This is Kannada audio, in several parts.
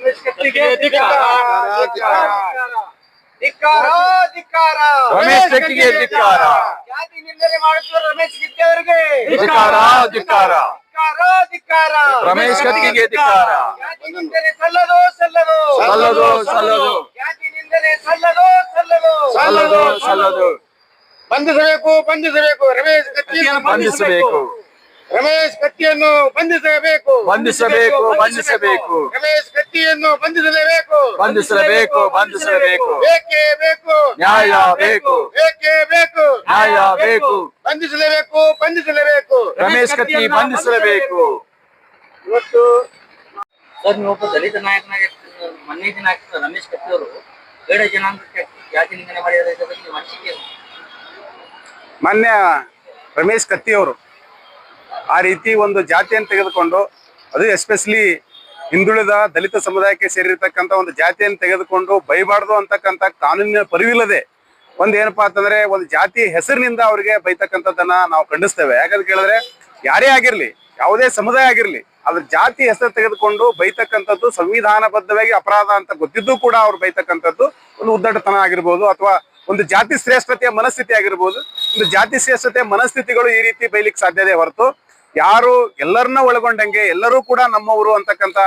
ರಮೇಶ್ ಕತ್ತಿಗೆ ಧಿಕ್ಕಾರ. ರಮೇಶ್ ಕತ್ತಿಗೆ ಧಿಕ್ಕಾರ. ಜಾತಿ ನಿಂದನೆ ಮಾಡುತ್ತಿರುವ ರಮೇಶ್ ಕಿತ್ತಿ ಅವರಿಗೆ. ಧಿಕ್ಕಾರ ಧಿಕ್ಕಾರ. ಧಿಕ್ಕಾರ, ಧಿಕ್ಕಾರ. ರಮೇಶ್ ಕತ್ತಿಗೆ ಧಿಕ್ಕಾರ. ಜಾತಿ ನಿಂದನೆ ಸಲ್ಲದು ಸಲ್ಲದು. ಸಲ್ಲದು ಸಲ್ಲದು. ಜಾತಿ ನಿಂದನೆ ಸಲ್ಲದು ಸಲ್ಲದು. ಸಲ್ಲದು ಸಲ್ಲದು. ಬಂಧಿಸಬೇಕು ಬಂಧಿಸಬೇಕು. ರಮೇಶ್ ಕತ್ತಿಗೆ ಬಂಧಿಸಬೇಕು. ರಮೇಶ್ ಕತ್ತಿಯನ್ನು ಬಂಧಿಸಬೇಕು. ಬಂಧಿಸಬೇಕು ಬಂಧಿಸಬೇಕು. ರಮೇಶ್ ಕತ್ತಿಯನ್ನು ಬಂಧಿಸಲೇಬೇಕು. ಬಂಧಿಸಲೇಬೇಕು ಬಂಧಿಸಲೇಬೇಕು. ಬೇಕೇ ಬೇಕು? ನ್ಯಾಯ ಬೇಕು. ಬೇಕೇ ಬೇಕು? ನ್ಯಾಯ ಬೇಕು. ಬಂಧಿಸಲೇಬೇಕು ಬಂಧಿಸಲೇಬೇಕು. ರಮೇಶ್ ಕತ್ತಿ ಬಂಧಿಸಲೇಬೇಕು. ಇವತ್ತು ಸರ್ ನೀವು ಒಬ್ಬ ದಲಿತ ನಾಯಕನಾಗಿ ಮೊನ್ನೆ ದಿನ ಆಗ್ತದೆ. ರಮೇಶ್ ಕತ್ತಿ ಅವರು ಬೇಡ ಜನಾಂಗಕ್ಕೆ ಜಾತಿ ನಿಂದನೆ ಮಾಡಿದ ಬಗ್ಗೆ ಅನಿಸಿಕೆ ರಮೇಶ್ ಕತ್ತಿ ಅವರು ಆ ರೀತಿ ಒಂದು ಜಾತಿಯನ್ನು ತೆಗೆದುಕೊಂಡು, ಅದು ಎಸ್ಪೆಷಲಿ ಹಿಂದುಳಿದ ದಲಿತ ಸಮುದಾಯಕ್ಕೆ ಸೇರಿರ್ತಕ್ಕಂಥ ಒಂದು ಜಾತಿಯನ್ನು ತೆಗೆದುಕೊಂಡು ಬೈಬಾರ್ದು ಅಂತಕ್ಕಂಥ ಕಾನೂನಿನ ಪರಿವಿಲ್ಲದೆ ಒಂದ್ ಏನಪ್ಪಾ ಅಂತಂದ್ರೆ ಒಂದು ಜಾತಿ ಹೆಸರಿನಿಂದ ಅವರಿಗೆ ಬೈತಕ್ಕಂಥದ್ದನ್ನ ನಾವು ಖಂಡಿಸ್ತೇವೆ. ಯಾಕಂತ ಕೇಳಿದ್ರೆ ಯಾರೇ ಆಗಿರ್ಲಿ, ಯಾವುದೇ ಸಮುದಾಯ ಆಗಿರ್ಲಿ, ಅದ್ರ ಜಾತಿ ಹೆಸರು ತೆಗೆದುಕೊಂಡು ಬೈತಕ್ಕಂಥದ್ದು ಸಂವಿಧಾನಬದ್ಧವಾಗಿ ಅಪರಾಧ ಅಂತ ಗೊತ್ತಿದ್ದು ಕೂಡ ಅವ್ರು ಬೈತಕ್ಕಂಥದ್ದು ಒಂದು ಉದ್ದಟತನ ಆಗಿರ್ಬೋದು ಅಥವಾ ಒಂದು ಜಾತಿ ಶ್ರೇಷ್ಠತೆಯ ಮನಸ್ಥಿತಿ ಆಗಿರ್ಬೋದು. ಒಂದು ಜಾತಿ ಶ್ರೇಷ್ಠತೆಯ ಮನಸ್ಥಿತಿಗಳು ಈ ರೀತಿ ಬೈಲಿಕ್ಕೆ ಸಾಧ್ಯತೆ ಹೊರತು ಯಾರು ಎಲ್ಲರನ್ನ ಒಳಗೊಂಡಂಗೆ, ಎಲ್ಲರೂ ಕೂಡ ನಮ್ಮವರು ಅಂತಕ್ಕಂಥ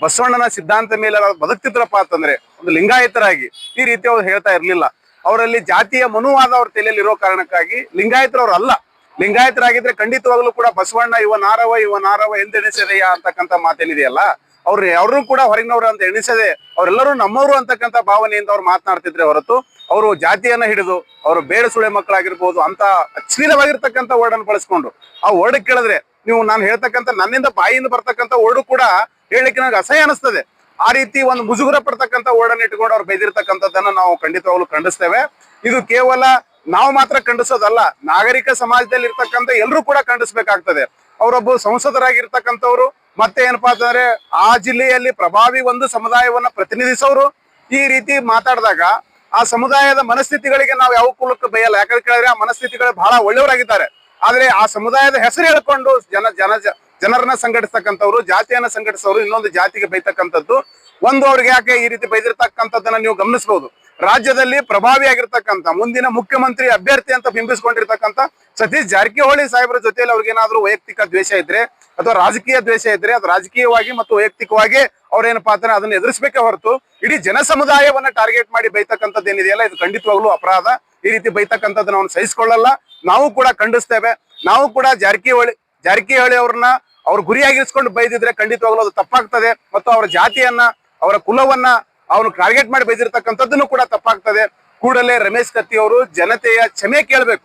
ಬಸವಣ್ಣನ ಸಿದ್ಧಾಂತ ಮೇಲೆ ಬದುಕ್ತಿದ್ರಪ್ಪ ಅಂತಂದ್ರೆ, ಒಂದು ಲಿಂಗಾಯತರಾಗಿ, ಈ ರೀತಿ ಅವ್ರು ಹೇಳ್ತಾ ಇರ್ಲಿಲ್ಲ. ಅವರಲ್ಲಿ ಜಾತಿಯ ಮನುವಾದ ಅವ್ರ ತಲೆಯಲ್ಲಿ ಇರೋ ಕಾರಣಕ್ಕಾಗಿ ಲಿಂಗಾಯತರವ್ರು ಅಲ್ಲ. ಲಿಂಗಾಯತರಾಗಿದ್ರೆ ಖಂಡಿತವಾಗ್ಲೂ ಕೂಡ ಬಸವಣ್ಣ, ಇವ ನಾರವ ಇವ ನಾರವ ಎಂದೆಣಿಸದೆಯ ಅಂತಕ್ಕಂಥ ಮಾತೇನಿದೆಯಲ್ಲ, ಅವ್ರು ಅವ್ರು ಕೂಡ ಹೊರಗಿನವ್ರು ಅಂತ ಎಣಿಸದೆ, ಅವರೆಲ್ಲರೂ ನಮ್ಮವರು ಅಂತಕ್ಕಂಥ ಭಾವನೆಯಿಂದ ಅವ್ರು ಮಾತನಾಡ್ತಿದ್ರೆ ಹೊರತು ಅವರು ಜಾತಿಯನ್ನ ಹಿಡಿದು ಅವರು ಬೇಡ ಸುಳೆ ಮಕ್ಕಳಾಗಿರ್ಬೋದು ಅಂತ ಅಶ್ಲೀಲವಾಗಿರ್ತಕ್ಕಂಥ ವರ್ಡನ್ನು ಬಳಸ್ಕೊಂಡು ಆ ವರ್ಡ್ ಕೇಳಿದ್ರೆ ನೀವು ನಾನು ಹೇಳ್ತಕ್ಕಂಥ ನನ್ನಿಂದ ಬಾಯಿಯಿಂದ ಬರ್ತಕ್ಕಂಥ ವರ್ಡು ಕೂಡ ಹೇಳಲಿಕ್ಕೆ ನನಗೆ ಅಸಹ್ಯ ಅನಿಸ್ತದೆ. ಆ ರೀತಿ ಒಂದು ಮುಜುಗುರ ಪಡ್ತಕ್ಕಂಥ ವರ್ಡನ್ನು ಇಟ್ಕೊಂಡು ಅವ್ರು ಬೈದಿರ್ತಕ್ಕಂಥದ್ದನ್ನ ನಾವು ಖಂಡಿತವಾಗ್ಲು ಖಂಡಿಸ್ತೇವೆ. ಇದು ಕೇವಲ ನಾವು ಮಾತ್ರ ಖಂಡಿಸೋದಲ್ಲ, ನಾಗರಿಕ ಸಮಾಜದಲ್ಲಿ ಇರ್ತಕ್ಕಂಥ ಎಲ್ಲರೂ ಕೂಡ ಖಂಡಿಸ್ಬೇಕಾಗ್ತದೆ. ಅವರೊಬ್ಬ ಸಂಸದರಾಗಿರ್ತಕ್ಕಂಥವ್ರು, ಮತ್ತೆ ಏನಪ್ಪಾ ಅಂತಂದ್ರೆ ಆ ಜಿಲ್ಲೆಯಲ್ಲಿ ಪ್ರಭಾವಿ ಒಂದು ಸಮುದಾಯವನ್ನ ಪ್ರತಿನಿಧಿಸೋರು, ಈ ರೀತಿ ಮಾತಾಡಿದಾಗ ಆ ಸಮುದಾಯದ ಮನಸ್ಥಿತಿಗಳಿಗೆ ನಾವು ಯಾವ ಕುಲಕ್ಕೂ ಬಯಲ್ಲ. ಯಾಕಂದ್ರೆ ಕೇಳಿದ್ರೆ ಆ ಮನಸ್ಥಿತಿಗಳು ಬಹಳ ಒಳ್ಳೆಯವರಾಗಿದ್ದಾರೆ. ಆದ್ರೆ ಆ ಸಮುದಾಯದ ಹೆಸರು ಹೇಳ್ಕೊಂಡು ಜನ ಜನ ಜನರನ್ನ ಸಂಘಟಿಸ್ತಕ್ಕಂಥವ್ರು, ಜಾತಿಯನ್ನ ಸಂಘಟಿಸೋರು ಇನ್ನೊಂದು ಜಾತಿಗೆ ಬೈತಕ್ಕಂಥದ್ದು ಒಂದು ಅವ್ರಿಗೆ ಯಾಕೆ ಈ ರೀತಿ ಬೈದಿರ್ತಕ್ಕಂಥದ್ದನ್ನ ನೀವು ಗಮನಿಸಬಹುದು ರಾಜ್ಯದಲ್ಲಿ ಪ್ರಭಾವಿಯಾಗಿರ್ತಕ್ಕಂಥ ಮುಂದಿನ ಮುಖ್ಯಮಂತ್ರಿ ಅಭ್ಯರ್ಥಿ ಅಂತ ಬಿಂಬಿಸಿಕೊಂಡಿರ್ತಕ್ಕಂಥ ಸತೀಶ್ ಜಾರಕಿಹೊಳಿ ಸಾಹೇಬರ ಜೊತೆಯಲ್ಲಿ ಅವ್ರಿಗೇನಾದ್ರೂ ವೈಯಕ್ತಿಕ ದ್ವೇಷ ಇದ್ರೆ ಅಥವಾ ರಾಜಕೀಯ ದ್ವೇಷ ಇದ್ರೆ ಅದು ರಾಜಕೀಯವಾಗಿ ಮತ್ತು ವೈಯಕ್ತಿಕವಾಗಿ ಅವ್ರೇನಪ್ಪಾ ಅಂದ್ರೆ ಅದನ್ನ ಎದುರಿಸಬೇಕೇ ಹೊರತು ಇಡೀ ಜನ ಸಮುದಾಯವನ್ನ ಟಾರ್ಗೆಟ್ ಮಾಡಿ ಬೈತಕ್ಕಂಥದ್ದು ಏನಿದೆಯಲ್ಲ ಇದು ಖಂಡಿತವಾಗ್ಲೂ ಅಪರಾಧ. ಈ ರೀತಿ ಬೈತಕ್ಕಂಥದ್ದನ್ನ ನಾವು ಸಹಿಸಿಕೊಳ್ಳಲ್ಲ. ನಾವು ಕೂಡ ಖಂಡಿಸ್ತೇವೆ. ನಾವು ಕೂಡ ಜಾರಕಿಹೊಳಿ ಜಾರಕಿಹೊಳಿ ಅವ್ರನ್ನ ಅವ್ರ ಗುರಿಯಾಗಿರಿಸ್ಕೊಂಡು ಬೈದಿದ್ರೆ ಖಂಡಿತವಾಗ್ಲೂ ಅದು ತಪ್ಪಾಗ್ತದೆ. ಮತ್ತು ಅವರ ಜಾತಿಯನ್ನ ಅವರ ಕುಲವನ್ನ ಅವನು ಟಾರ್ಗೆಟ್ ಮಾಡಿ ಬೈದಿರ್ತಕ್ಕಂಥದ್ದನ್ನು ಕೂಡ ತಪ್ಪಾಗ್ತದೆ. ಕೂಡಲೇ ರಮೇಶ್ ಕತ್ತಿ ಅವರು ಜನತೆಯ ಕ್ಷಮೆ ಕೇಳಬೇಕು.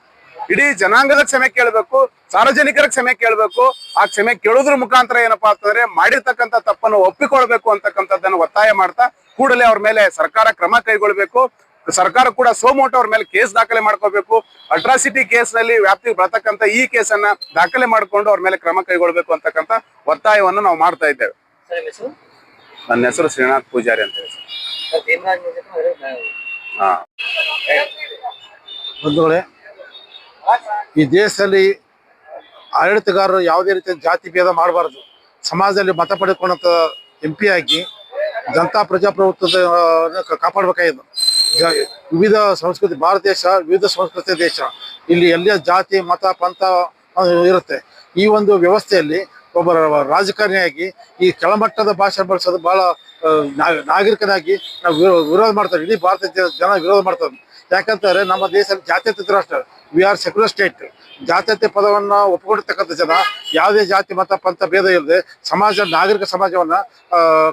ಇಡೀ ಜನಾಂಗದ ಕ್ಷಮೆ ಕೇಳಬೇಕು, ಸಾರ್ವಜನಿಕರ ಕ್ಷಮೆ ಕೇಳಬೇಕು. ಆ ಕ್ಷಮೆ ಕೇಳೋದ್ರ ಮುಖಾಂತರ ಏನಪ್ಪಾ ಅಂತಂದ್ರೆ ಮಾಡಿರ್ತಕ್ಕಂಥ ತಪ್ಪನ್ನು ಒಪ್ಪಿಕೊಳ್ಬೇಕು ಅಂತಕ್ಕಂಥದ್ದನ್ನು ಒತ್ತಾಯ ಮಾಡ್ತಾ ಕೂಡಲೇ ಅವ್ರ ಮೇಲೆ ಸರ್ಕಾರ ಕ್ರಮ ಕೈಗೊಳ್ಬೇಕು. ಸರ್ಕಾರ ಕೂಡ ಸೋಮೋಟ ಅವ್ರ ಮೇಲೆ ಕೇಸ್ ದಾಖಲೆ ಮಾಡ್ಕೋಬೇಕು. ಅಟ್ರಾಸಿಟಿ ಕೇಸ್ನಲ್ಲಿ ವ್ಯಾಪ್ತಿಗೆ ಬರತಕ್ಕಂತ ಈ ಕೇಸನ್ನ ದಾಖಲೆ ಮಾಡಿಕೊಂಡು ಅವ್ರ ಮೇಲೆ ಕ್ರಮ ಕೈಗೊಳ್ಬೇಕು ಅಂತಕ್ಕಂಥ ಒತ್ತಾಯವನ್ನು ನಾವು ಮಾಡ್ತಾ ಇದ್ದೇವೆ. ನನ್ನ ಹೆಸರು ಶ್ರೀನಾಥ್ ಪೂಜಾರಿ ಅಂತ ಹೇಳಿ ಹಾ. ಬಂಧುಗಳೇ, ಈ ದೇಶದಲ್ಲಿ ಆಡಳಿತಗಾರರು ಯಾವುದೇ ರೀತಿಯ ಜಾತಿ ಭೇದ ಮಾಡಬಾರದು. ಸಮಾಜದಲ್ಲಿ ಮತ ಪಡೆದುಕೊಂಡಂತ ಎಂ ಪಿ ಆಗಿ ಜನತಾ ಪ್ರಜಾಪ್ರಭುತ್ವದ ಕಾಪಾಡಬೇಕಾಗಿದೆ ವಿವಿಧ ಸಂಸ್ಕೃತಿ, ಭಾರತ ದೇಶ, ವಿವಿಧ ಸಂಸ್ಕೃತಿಯ ದೇಶ. ಇಲ್ಲಿ ಎಲ್ಲ ಜಾತಿ, ಮತ, ಪಂಥ ಇರುತ್ತೆ. ಈ ಒಂದು ವ್ಯವಸ್ಥೆಯಲ್ಲಿ ಒಬ್ಬ ರಾಜಕಾರಣಿಯಾಗಿ ಈ ಕೆಳಮಟ್ಟದ ಭಾಷೆ ಬಳಸೋದು ಬಹಳ ನಾಗರಿಕನಾಗಿ ನಾವು ವಿರೋ- ವಿರೋಧ ಮಾಡ್ತಾರೆ. ಇಡೀ ಭಾರತ ಜನ ವಿರೋಧ ಮಾಡ್ತಾರೆ. ಯಾಕಂತಾರೆ ನಮ್ಮ ದೇಶದಲ್ಲಿ ಜಾತ್ಯತೀತ ರಾಷ್ಟ್ರ ವಿ ಆರ್ ಸೆಕ್ಯುಲರ್ ಸ್ಟೇಟ್ ಜಾತ್ಯತೆ ಪದವನ್ನ ಒಪ್ಪಿಕೊಂಡಿರ್ತಕ್ಕಂಥ ಜನ ಯಾವುದೇ ಜಾತಿ, ಮತ, ಪಂಥ ಭೇದ ಇಲ್ಲದೆ ಸಮಾಜ, ನಾಗರಿಕ ಸಮಾಜವನ್ನ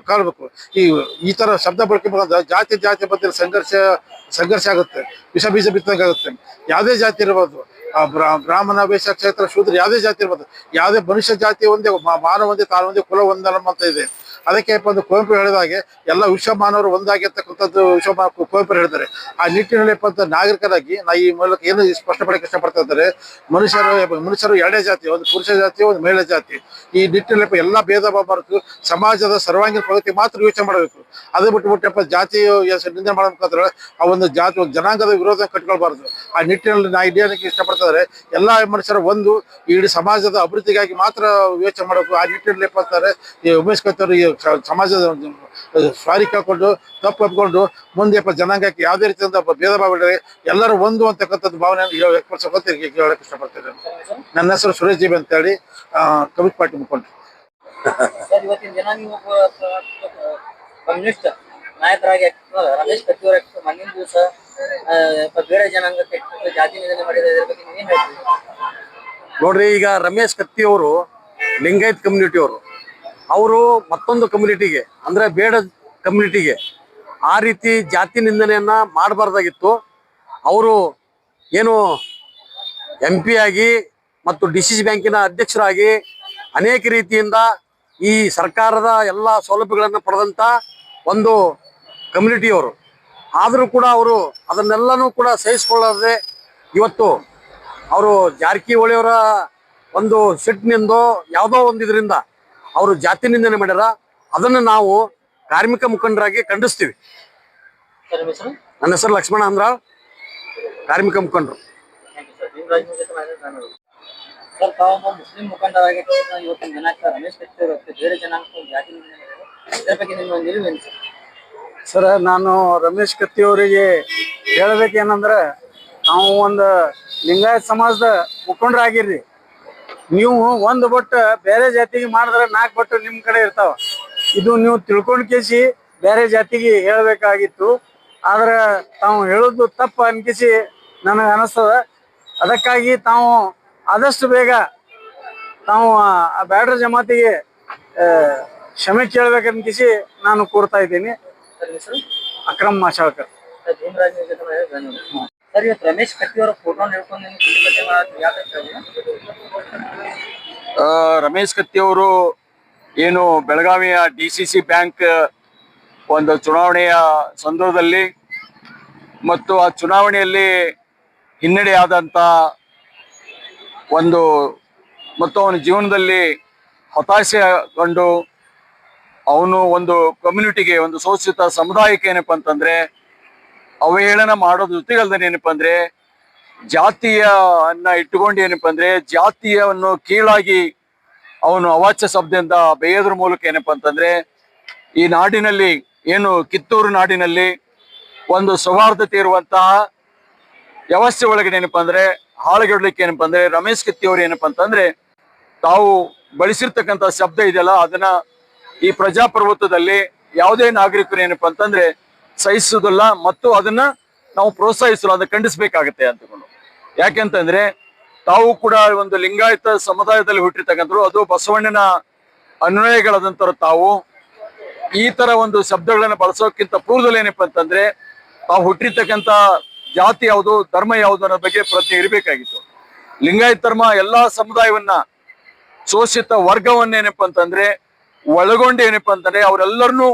ಕಾಣಬೇಕು. ಈ ಈ ಥರ ಶಬ್ದ ಬಳಕೆ ಬಂದ ಜಾತಿ ಜಾತಿ ಮಧ್ಯೆ ಸಂಘರ್ಷ ಸಂಘರ್ಷ ಆಗುತ್ತೆ. ವಿಷ ಬೀಜ ಬಿತ್ತಂಗಾಗುತ್ತೆ ಯಾವುದೇ ಜಾತಿ ಬ್ರಾ- ಬ್ರಾಹ್ಮಣ ವೇಷ ಕ್ಷೇತ್ರ ಶೂದ್ರ ಯಾವುದೇ ಜಾತಿ ಇರ್ಬೋದು. ಯಾವುದೇ ಮನುಷ್ಯ ಜಾತಿ ಒಂದೇ ಮಾನವ ಒಂದೇ ತಾನು ಒಂದೇ, ಕುಲ ಒಂದಲ್ಲ ಅಂತ ಇದೆ. ಅದಕ್ಕೆ ಒಂದು ಕುವೆಂಪು ಹೇಳಿದ ಹಾಗೆ ಎಲ್ಲ ವಿಶ್ವ ಮಾನವರು ಒಂದಾಗಿರ್ತಕ್ಕಂಥದ್ದು ವಿಶ್ವ ಕುವೆಂಪು ಹೇಳಿದ್ದಾರೆ. ಆ ನಿಟ್ಟಿನಲ್ಲಿ ಅಂತ ನಾಗರಿಕರಾಗಿ ನಾ ಈ ಮೂಲಕ ಏನು ಸ್ಪಷ್ಟಪಡಕ್ಕೆ ಇಷ್ಟಪಡ್ತಾ ಇದ್ದಾರೆ, ಮನುಷ್ಯರು ಮನುಷ್ಯರು ಎರಡೇ ಜಾತಿ, ಒಂದು ಪುರುಷ ಜಾತಿ, ಒಂದು ಮಹಿಳಾ ಜಾತಿ. ಈ ನಿಟ್ಟಿನಲ್ಲಿ ಎಲ್ಲ ಭೇದ ಭಾವ ಸಮಾಜದ ಸರ್ವಾಂಗೀಣ ಪ್ರಗತಿ ಮಾತ್ರ ಯೋಚನೆ ಮಾಡಬೇಕು. ಅದು ಬಿಟ್ಟುಬಿಟ್ಟಪ್ಪ ಜಾತಿ ನಿಂದನೆ ಮಾಡಬೇಕಾದ್ರೆ ಆ ಒಂದು ಜಾತಿ, ಒಂದು ಜನಾಂಗದ ವಿರೋಧ ಕಟ್ಕೊಳ್ಬಾರ್ದು. ಆ ನಿಟ್ಟಿನಲ್ಲಿ ನಾ ಇಡೀನಕ್ಕೆ ಇದ್ದಾರೆ. ಎಲ್ಲ ಮನುಷ್ಯರು ಒಂದು ಇಡೀ ಸಮಾಜದ ಅಭಿವೃದ್ಧಿಗಾಗಿ ಮಾತ್ರ ಯೋಚನೆ ಮಾಡಬೇಕು. ಆ ನಿಟ್ಟಿನಲ್ಲಿ ಅಂತಾರೆ ಈ ಉಮೇಶ್ ಸ- ಸಮಾಜದ ಸ್ವಾರಿ ಕಳ್ಕೊಂಡು ತಪ್ಪು ಒಪ್ಕೊಂಡು ಮುಂದೆ ಜನಾಂಗಕ್ಕೆ ಯಾವುದೇ ರೀತಿಯಿಂದ ಭೇದ ಭಾವ ಎಲ್ಲರೂ ಒಂದು ಅಂತಕ್ಕಂಥದ್ದು ಭಾವನೆಯನ್ನು ಹೇಳ- ವ್ಯಕ್ತಪಡಿಸೋಕೆ ಹೇಳಕ್ ಇಷ್ಟಪಡ್ತೇನೆ ನನ್ನ ಹೆಸರು ಸುರೇಶ್ ಜೀವಿ ಅಂತೇಳಿ ಕಮಿಟ್ ಪಾರ್ಟಿ ಮುಖಂಡರು. ಕಮ್ಯುನಿಸ್ಟ್ ನಾಯಕರಾಗಿ ರಮೇಶ್ ಕತ್ತಿಯವ್ರ ಬೇರೆ ಜನಾಂಗಕ್ಕೆ ಜಾತಿ ನಿಂದನೆ ಮಾಡಿದ ಬಗ್ಗೆ ನೋಡ್ರಿ ಈಗ ರಮೇಶ್ ಕತ್ತಿ ಅವರು ಲಿಂಗಾಯತ್ ಕಮ್ಯುನಿಟಿ ಅವರು. ಅವರು ಮತ್ತೊಂದು ಕಮ್ಯುನಿಟಿಗೆ ಅಂದ್ರೆ ಬೇಡ ಕಮ್ಯುನಿಟಿಗೆ ಆ ರೀತಿ ಜಾತಿ ನಿಂದನೆಯನ್ನ ಮಾಡಬಾರ್ದಾಗಿತ್ತು. ಅವರು ಏನು ಎಂ ಪಿ ಆಗಿ ಮತ್ತು ಡಿ ಸಿ ಬ್ಯಾಂಕಿನ ಅಧ್ಯಕ್ಷರಾಗಿ ಅನೇಕ ರೀತಿಯಿಂದ ಈ ಸರ್ಕಾರದ ಎಲ್ಲ ಸೌಲಭ್ಯಗಳನ್ನು ಪಡೆದಂತ ಒಂದು ಕಮ್ಯುನಿಟಿಯವರು ಆದರೂ ಕೂಡ ಅವರು ಅದನ್ನೆಲ್ಲನೂ ಕೂಡ ಸಹಿಸಿಕೊಳ್ಳದೆ ಇವತ್ತು ಅವರು ಜಾರಕಿಹೊಳಿಯವರ ಒಂದು ಸಿಟ್ಟಿನಿಂದೋ ಯಾವುದೋ ಒಂದು ಇದರಿಂದ ಅವರು ಜಾತಿ ನಿಂದನೆ ಮಾಡ್ಯಾರ ಅದನ್ನ ನಾವು ಕಾರ್ಮಿಕ ಮುಖಂಡರಾಗಿ ಖಂಡಿಸ್ತೀವಿ. ನನ್ನ ಹೆಸರು ಲಕ್ಷ್ಮಣ ಅಂದ್ರ ಕಾರ್ಮಿಕ ಮುಖಂಡರು. ಮುಸ್ಲಿಂ ಮುಖಂಡರಾಗಿ ಇವತ್ತಿನ ದಿನಾಂಕ ರಮೇಶ್ ಬೇರೆ ಜನಾಂಗ ಸರ್ ನಾನು ರಮೇಶ್ ಕತ್ತಿ ಅವರಿಗೆ ಹೇಳಬೇಕೇನಂದ್ರ ನಾವು ಒಂದು ಲಿಂಗಾಯತ್ ಸಮಾಜದ ಮುಖಂಡರಾಗಿರ್ರಿ. ನೀವು ಒಂದು ಬೊಟ್ಟ ಬೇರೆ ಜಾತಿಗೆ ಮಾಡಿದ್ರೆ ನಾಲ್ಕು ಬೊಟ್ಟು ನಿಮ್ಮ ಕಡೆ ಇರ್ತಾವ. ಇದು ನೀವು ತಿಳ್ಕೊಂಡ್ ಕೇಸಿ ಬೇರೆ ಜಾತಿಗೆ ಹೇಳ್ಬೇಕಾಗಿತ್ತು. ಆದ್ರೆ ತಾವು ಹೇಳೋದು ತಪ್ಪು ಅನ್ಕಿಸಿ ನನಗೆ ಅನಿಸ್ತದ. ಅದಕ್ಕಾಗಿ ತಾವು ಆದಷ್ಟು ಬೇಗ ತಾವು ಆ ಬ್ಯಾಡ್ರ ಜಮಾತಿಗೆ ಕ್ಷಮೆ ಕೇಳ್ಬೇಕನ್ಕಿಸಿ ನಾನು ಕೋರ್ತಾ ಇದ್ದೀನಿ. ಅಕ್ರಮ್ ಮಾಶಾಳ್ಕರ್. ಸರ್, ಇವತ್ತು ರಮೇಶ್ ಕತ್ತಿಯವರ ಫೋಟೋ ರಮೇಶ್ ಕತ್ತಿಯವರು ಏನು ಬೆಳಗಾವಿಯ ಡಿ ಸಿ ಸಿ ಬ್ಯಾಂಕ್, ಒಂದು ಚುನಾವಣೆಯ ಸಂದರ್ಭದಲ್ಲಿ ಮತ್ತು ಆ ಚುನಾವಣೆಯಲ್ಲಿ ಹಿನ್ನಡೆಯಾದಂಥ ಒಂದು ಮತ್ತು ಅವನ ಜೀವನದಲ್ಲಿ ಹತಾಶೆಗೊಂಡು ಅವನು ಒಂದು ಕಮ್ಯುನಿಟಿಗೆ ಒಂದು ಶೋಷಿತ ಸಮುದಾಯಕ್ಕೆ ಏನಪ್ಪ ಅಂತಂದ್ರೆ ಅವಹೇಳನ ಮಾಡೋದ್ರ ಜೊತೆಗಲ್ದ ಏನಪ್ಪ ಅಂದ್ರೆ, ಜಾತಿಯ ಅನ್ನ ಇಟ್ಟುಕೊಂಡು ಏನಪ್ಪ ಅಂದ್ರೆ ಜಾತಿಯವನ್ನು ಕೀಳಾಗಿ ಅವನು ಅವಾಚ್ಯ ಶಬ್ದದಿಂದ ಬೇಯೋದ್ರ ಮೂಲಕ ಏನಪ್ಪ ಅಂತಂದ್ರೆ, ಈ ನಾಡಿನಲ್ಲಿ ಏನು ಕಿತ್ತೂರು ನಾಡಿನಲ್ಲಿ ಒಂದು ಸೌಹಾರ್ದತೆ ಇರುವಂತಹ ವ್ಯವಸ್ಥೆ ಒಳಗಡೆ ಏನಪ್ಪ ಅಂದ್ರೆ ಹಾಳುಗೆಡ್ಲಿಕ್ಕೆ ಏನಪ್ಪ ಅಂದ್ರೆ, ರಮೇಶ್ ಕತ್ತಿ ಅವರು ಏನಪ್ಪ ಅಂತಂದ್ರೆ, ತಾವು ಬಳಸಿರ್ತಕ್ಕಂಥ ಶಬ್ದ ಇದೆಯಲ್ಲ, ಅದನ್ನ ಈ ಪ್ರಜಾಪ್ರಭುತ್ವದಲ್ಲಿ ಯಾವುದೇ ನಾಗರಿಕರು ಏನಪ್ಪ ಅಂತಂದ್ರೆ ಸಹಿಸುವುದಿಲ್ಲ ಮತ್ತು ಅದನ್ನ ನಾವು ಪ್ರೋತ್ಸಾಹಿಸಲು ಅದನ್ನ ಖಂಡಿಸಬೇಕಾಗತ್ತೆ ಅಂತಕೊಂಡು ಯಾಕೆಂತಂದ್ರೆ ತಾವು ಕೂಡ ಒಂದು ಲಿಂಗಾಯತ ಸಮುದಾಯದಲ್ಲಿ ಹುಟ್ಟಿರ್ತಕ್ಕಂಥವ್ರು, ಅದು ಬಸವಣ್ಣನ ಅನ್ವಯಗಳಾದಂಥವ್ರು ತಾವು. ಈ ತರ ಒಂದು ಶಬ್ದಗಳನ್ನ ಬಳಸೋಕ್ಕಿಂತ ಪೂರ್ವದಲ್ಲಿ ಏನಪ್ಪ ಅಂತಂದ್ರೆ ತಾವು ಹುಟ್ಟಿರ್ತಕ್ಕಂಥ ಜಾತಿ ಯಾವುದು, ಧರ್ಮ ಯಾವುದು ಅನ್ನೋ ಬಗ್ಗೆ ಪ್ರಜ್ಞೆ ಇರಬೇಕಾಗಿತ್ತು. ಲಿಂಗಾಯತ ಧರ್ಮ ಎಲ್ಲಾ ಸಮುದಾಯವನ್ನ ಶೋಷಿತ ವರ್ಗವನ್ನೇನಪ್ಪ ಅಂತಂದ್ರೆ ಒಳಗೊಂಡು ಏನಪ್ಪ ಅಂತಂದ್ರೆ ಅವರೆಲ್ಲರನ್ನೂ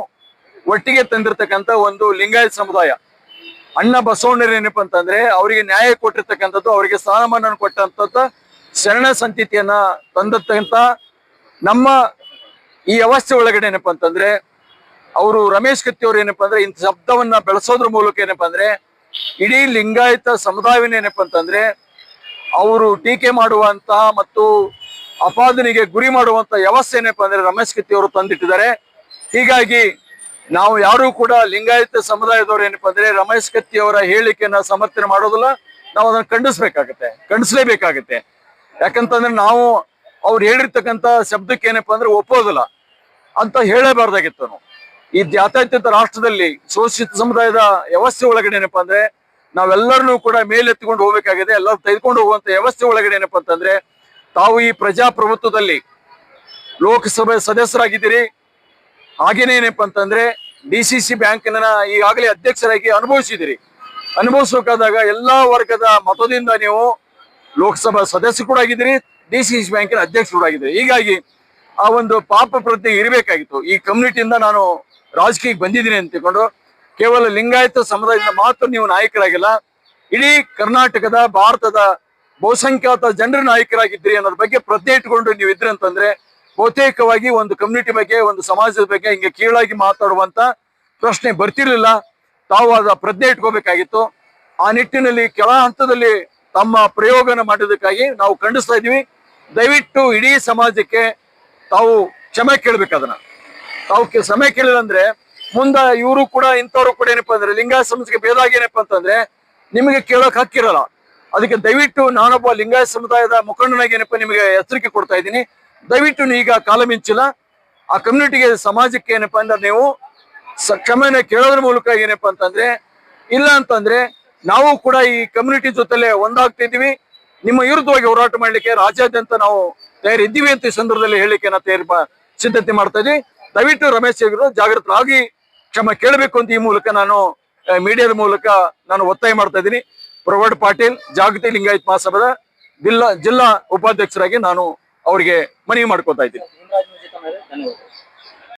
ಒಟ್ಟಿಗೆ ತಂದಿರತಕ್ಕಂತ ಒಂದು ಲಿಂಗಾಯತ ಸಮುದಾಯ. ಅಣ್ಣ ಬಸವಣ್ಣರು ಏನಪ್ಪ ಅಂತಂದ್ರೆ ಅವರಿಗೆ ನ್ಯಾಯ ಕೊಟ್ಟಿರ್ತಕ್ಕಂಥದ್ದು, ಅವರಿಗೆ ಸ್ಥಾನಮಾನ ಕೊಟ್ಟಂತ ಶರಣ ಸಂತತಿಯನ್ನ ತಂದಂತ ನಮ್ಮ ಈ ವ್ಯವಸ್ಥೆ ಒಳಗಡೆ ಏನಪ್ಪ ಅಂತಂದ್ರೆ ಅವರು ರಮೇಶ್ ಕತ್ತಿ ಅವ್ರು ಏನಪ್ಪ ಅಂದ್ರೆ ಇಂಥ ಶಬ್ದವನ್ನ ಬೆಳೆಸೋದ್ರ ಮೂಲಕ ಏನಪ್ಪ ಅಂದ್ರೆ ಇಡೀ ಲಿಂಗಾಯತ ಸಮುದಾಯವನ್ನ ಏನಪ್ಪ ಅಂತಂದ್ರೆ ಅವರು ಟೀಕೆ ಮಾಡುವಂತಹ ಮತ್ತು ಅಪಾದನೆಗೆ ಗುರಿ ಮಾಡುವಂತ ವ್ಯವಸ್ಥೆ ಏನಪ್ಪ ಅಂದ್ರೆ ರಮೇಶ್ ಕತ್ತಿ ಅವರು ತಂದಿಟ್ಟಿದ್ದಾರೆ. ಹೀಗಾಗಿ ನಾವು ಯಾರು ಕೂಡ ಲಿಂಗಾಯತ ಸಮುದಾಯದವರು ಏನಪ್ಪಾ ಅಂದ್ರೆ ರಮೇಶ್ ಕತ್ತಿ ಅವರ ಹೇಳಿಕೆಯನ್ನ ಸಮರ್ಥನೆ ಮಾಡೋದಿಲ್ಲ. ನಾವು ಅದನ್ನ ಖಂಡಿಸ್ಬೇಕಾಗತ್ತೆ. ಖಂಡಿಸ್ಲೇಬೇಕಾಗತ್ತೆ. ಯಾಕಂತಂದ್ರೆ ನಾವು ಅವ್ರು ಹೇಳಿರ್ತಕ್ಕಂಥ ಶಬ್ದಕ್ಕೆ ಏನಪ್ಪಾ ಅಂದ್ರೆ ಒಪ್ಪೋದಿಲ್ಲ. ಅಂತ ಹೇಳಬಾರ್ದಾಗಿತ್ತು ನಾವು ಈ ಜಾತ್ಯತೀತ ರಾಷ್ಟ್ರದಲ್ಲಿ ಶೋಷಿತ ಸಮುದಾಯದ ವ್ಯವಸ್ಥೆ ಒಳಗಡೆ ಏನಪ್ಪಾ ಅಂದ್ರೆ ನಾವೆಲ್ಲರನ್ನೂ ಕೂಡ ಮೇಲೆತ್ತಿಕೊಂಡು ಹೋಗ್ಬೇಕಾಗಿದೆ. ಎಲ್ಲರೂ ತೆಗೆದುಕೊಂಡು ಹೋಗುವಂತ ವ್ಯವಸ್ಥೆ ಒಳಗಡೆ ಏನಪ್ಪಾ ಅಂತಂದ್ರೆ ತಾವು ಈ ಪ್ರಜಾಪ್ರಭುತ್ವದಲ್ಲಿ ಲೋಕಸಭೆ ಸದಸ್ಯರಾಗಿದ್ದೀರಿ. ಹಾಗೇನೇ ಏನಪ್ಪ ಅಂತಂದ್ರೆ ಡಿ ಸಿ ಸಿ ಬ್ಯಾಂಕಿನ ಈಗಾಗಲೇ ಅಧ್ಯಕ್ಷರಾಗಿ ಅನುಭವಿಸಿದಿರಿ. ಅನುಭವಿಸಬೇಕಾದಾಗ ಎಲ್ಲಾ ವರ್ಗದ ಮತದಿಂದ ನೀವು ಲೋಕಸಭಾ ಸದಸ್ಯ ಕೂಡ ಆಗಿದ್ದೀರಿ, ಡಿ ಸಿ ಸಿ ಬ್ಯಾಂಕಿನ ಅಧ್ಯಕ್ಷ ಕೂಡ ಆಗಿದ್ದೀರಿ. ಹೀಗಾಗಿ ಆ ಒಂದು ಪಾಪ ಪ್ರಜ್ಞೆ ಇರಬೇಕಾಗಿತ್ತು. ಈ ಕಮ್ಯುನಿಟಿಯಿಂದ ನಾನು ರಾಜಕೀಯಕ್ಕೆ ಬಂದಿದ್ದೀನಿ ಅಂತ ತಿಳ್ಕೊಂಡು ಕೇವಲ ಲಿಂಗಾಯತ ಸಮುದಾಯದಿಂದ ಮಾತ್ರ ನೀವು ನಾಯಕರಾಗಿಲ್ಲ, ಇಡೀ ಕರ್ನಾಟಕದ, ಭಾರತದ ಬಹುಸಂಖ್ಯಾತ ಜನರ ನಾಯಕರಾಗಿದ್ದೀರಿ ಅನ್ನೋದ್ರ ಬಗ್ಗೆ ಪ್ರಜ್ಞೆ ಇಟ್ಕೊಂಡು ನೀವು ಇದ್ರಿ ಅಂತಂದ್ರೆ ಬಹುತೇಕವಾಗಿ ಒಂದು ಕಮ್ಯುನಿಟಿ ಬಗ್ಗೆ, ಒಂದು ಸಮಾಜದ ಬಗ್ಗೆ ಹಿಂಗೆ ಕೀಳಾಗಿ ಮಾತಾಡುವಂತ ಪ್ರಶ್ನೆ ಬರ್ತಿರ್ಲಿಲ್ಲ. ತಾವು ಅದ ಪ್ರಜ್ಞೆ ಇಟ್ಕೋಬೇಕಾಗಿತ್ತು. ಆ ನಿಟ್ಟಿನಲ್ಲಿ ಕೆಲ ಹಂತದಲ್ಲಿ ತಮ್ಮ ಪ್ರಯೋಗನ ಮಾಡೋದಕ್ಕಾಗಿ ನಾವು ಖಂಡಿಸ್ತಾ ಇದೀವಿ ದಯವಿಟ್ಟು ಇಡೀ ಸಮಾಜಕ್ಕೆ ತಾವು ಕ್ಷಮೆ ಕೇಳ್ಬೇಕದನ್ನ ತಾವು ಕೆ- ಕೇಳಿಲ್ಲ ಅಂದ್ರೆ ಮುಂದ ಇವರು ಕೂಡ ಇಂಥವ್ರು ಕೂಡ ಏನಪ್ಪಾ ಅಂದ್ರೆ ಲಿಂಗ ಸಮಾಜಕ್ಕೆ ಭೇದ ಏನಪ್ಪಾ ಅಂತಂದ್ರೆ ನಿಮಗೆ ಕೇಳೋಕ್ ಹಕ್ಕಿರಲ್ಲ. ಅದಕ್ಕೆ ದಯವಿಟ್ಟು ನಾನೊಬ್ಬ ಲಿಂಗಾಯ ಸಮುದಾಯದ ಮುಖಂಡನಾಗಿ ಏನಪ್ಪಾ ನಿಮಗೆ ಎಚ್ಚರಿಕೆ ಕೊಡ್ತಾ ಇದ್ದೀನಿ. ದಯವಿಟ್ಟು ಈಗ ಕಾಲ ಮಿಂಚಿಲ್ಲ. ಆ ಕಮ್ಯುನಿಟಿಗೆ ಸಮಾಜಕ್ಕೆ ಏನಪ್ಪಾ ಅಂದ್ರೆ ನೀವು ಕ್ಷಮೆನ ಕೇಳೋದ್ರ ಮೂಲಕ ಏನಪ್ಪಾ ಅಂತಂದ್ರೆ, ಇಲ್ಲ ಅಂತಂದ್ರೆ ನಾವು ಕೂಡ ಈ ಕಮ್ಯುನಿಟಿ ಜೊತೆಲೆ ಒಂದಾಗ್ತಿದೀವಿ ನಿಮ್ಮ ವಿರುದ್ಧವಾಗಿ ಹೋರಾಟ ಮಾಡ್ಲಿಕ್ಕೆ ರಾಜ್ಯಾದ್ಯಂತ ನಾವು ತಯಾರಿದ್ದೀವಿ ಅಂತ ಈ ಸಂದರ್ಭದಲ್ಲಿ ಹೇಳಿಕೆ ತಯಾರಿ ಸಿದ್ಧತೆ ಮಾಡ್ತಾ ಇದ್ವಿ ದಯವಿಟ್ಟು ರಮೇಶ್ ಅವರು ಜಾಗೃತರಾಗಿ ಕ್ಷಮ ಕೇಳಬೇಕು ಅಂತ ಈ ಮೂಲಕ ನಾನು ಮೀಡಿಯಾದ ಮೂಲಕ ನಾನು ಒತ್ತಾಯ ಮಾಡ್ತಾ ಇದ್ದೀನಿ. ಪ್ರವರ್ಡ್ ಪಾಟೀಲ್, ಜಾಗೃತಿ ಲಿಂಗಾಯತ್ ಮಹಾಸಭಾದ ಜಿಲ್ಲಾ ಜಿಲ್ಲಾ ಉಪಾಧ್ಯಕ್ಷರಾಗಿ ನಾನು ಅವರಿಗೆ ಮನವಿ ಮಾಡ್ಕೊತಾ ಇದ್ದೀನಿ.